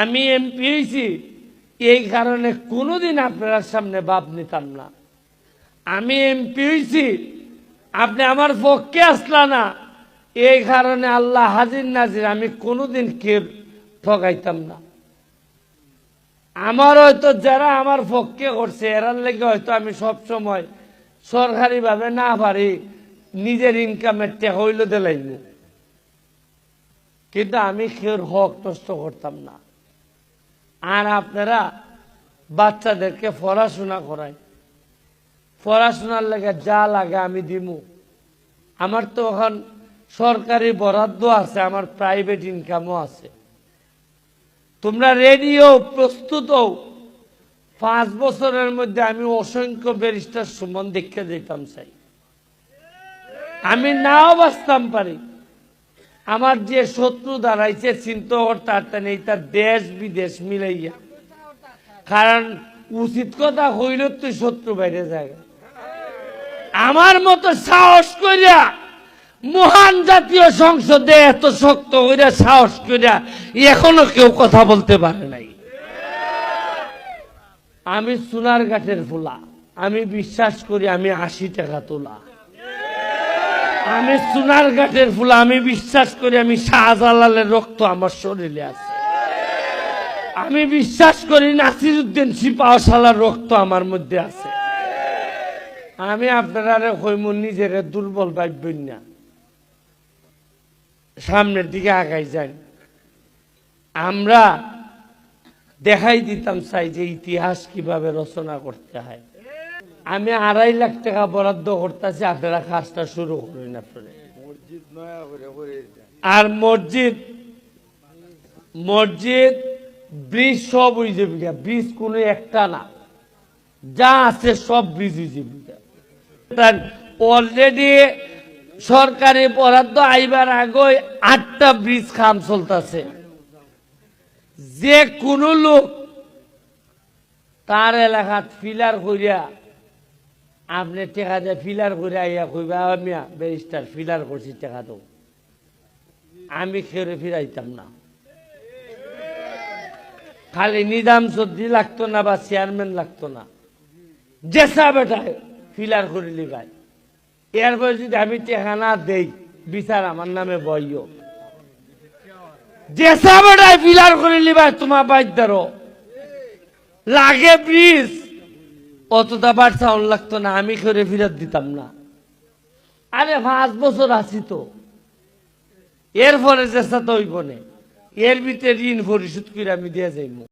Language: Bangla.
আমি এমপি হয়েছি, এই কারণে কোনোদিন আপনার সামনে বাপ নিতাম না। আমি এমপি হয়েছি, আপনি আমার পক্ষে আসলা না। এই কারণে আল্লাহ হাজির নাজির আমি কোনোদিন কে ঠকাইতাম না। আমার হয়তো যারা আমার পক্ষে করছে, এরার লেগে হয়তো আমি সব সময় সরকারিভাবে না পারি, নিজের ইনকামের টেকা হইল দিলাইব কিন্তু আমি কেউর হক নষ্ট করতাম না। আর আপনারা বাচ্চাদেরকে পড়াশোনা করাই পড়াশোনার লেগে যা লাগে আমি দিমু। আমার তো এখন সরকারি বরাদ্দ আছে, আমার প্রাইভেট ইনকামও আছে। তোমরা রেডিও প্রস্তুত হও। পাঁচ বছরের মধ্যে আমি অসংখ্য ব্যারিস্টার সুমন দেখতে যেতাম চাই আমি নাও বাঁচতাম পারি। আমার যে শত্রু দাঁড়াইছে, চিন্তা এই তার দেশ বিদেশ মিলাইয়া। কারণ উচিত কথা হইল তুই শত্রু বাইরে জায়গা। আমার মতো সাহস করিয়া মহান জাতীয় সংসদে এত শক্ত করিয়া সাহস করিয়া এখনও কেউ কথা বলতে পারে নাই। আমি সোনার ঘাটের ফুলা আমি বিশ্বাস করি আমি আশি টাকা তোলা। আমি সোনার ঘাটের ফুল, আমি বিশ্বাস করি আমি শাহজালালের রক্ত আমার শরীরে আছে। আমি বিশ্বাস করি নাসির উদ্দিন সিপাহশালার রক্ত আমার মধ্যে আছে। আমি আপনারা হইম নিজের দুর্বল ভাববেন না। সামনের দিকে আগাই যাই আমরা দেখাই দিতাম চাই যে ইতিহাস কীভাবে রচনা করতে হয়। আমি আড়াই লাখ টাকা বরাদ্দ করতেছি আপনারা কাজটা শুরু করুন আপনারা। আর মসজিদ মসজিদ ব্রিজ সব যাবে গা। ব্রিজ কোনো একটা না। যা আছে সব ব্রিজ হয়ে যাবে অলরেডি সরকারি বরাদ্দ আইবার আগে আটটা ব্রিজ খাম চলতেছে। যে কোনো লোক তার এলাকাত ফিলার করিয়া আপনি টেকা দিয়ে ফিলার করে আইয়া কইবা মিয়া ব্যারিস্টার ফিলার করছি টেকা তো আমি খেয়ে ফিরাইতাম না খালি নিজাম সর্দি লাগতো না বা চেয়ারম্যান লাগতো না জেসা বেটায় ফিলার করে লিবাই এরপরে যদি আমি টেকা না দেই বিচার আমার নামে বইও জেসা বেটায় ফিলার করে লিবাই তোমার বাইদারও লাগে ব্রিজ অতটা বার সাউন্ড লাগতো না, আমি করে ফিরত দিতাম না। আরে পাঁচ বছর আছি তো। এরপরে চেষ্টা তো ওই বনে এর ভিতরে ঋণ পরিশোধ করে আমি দিয়ে যাইব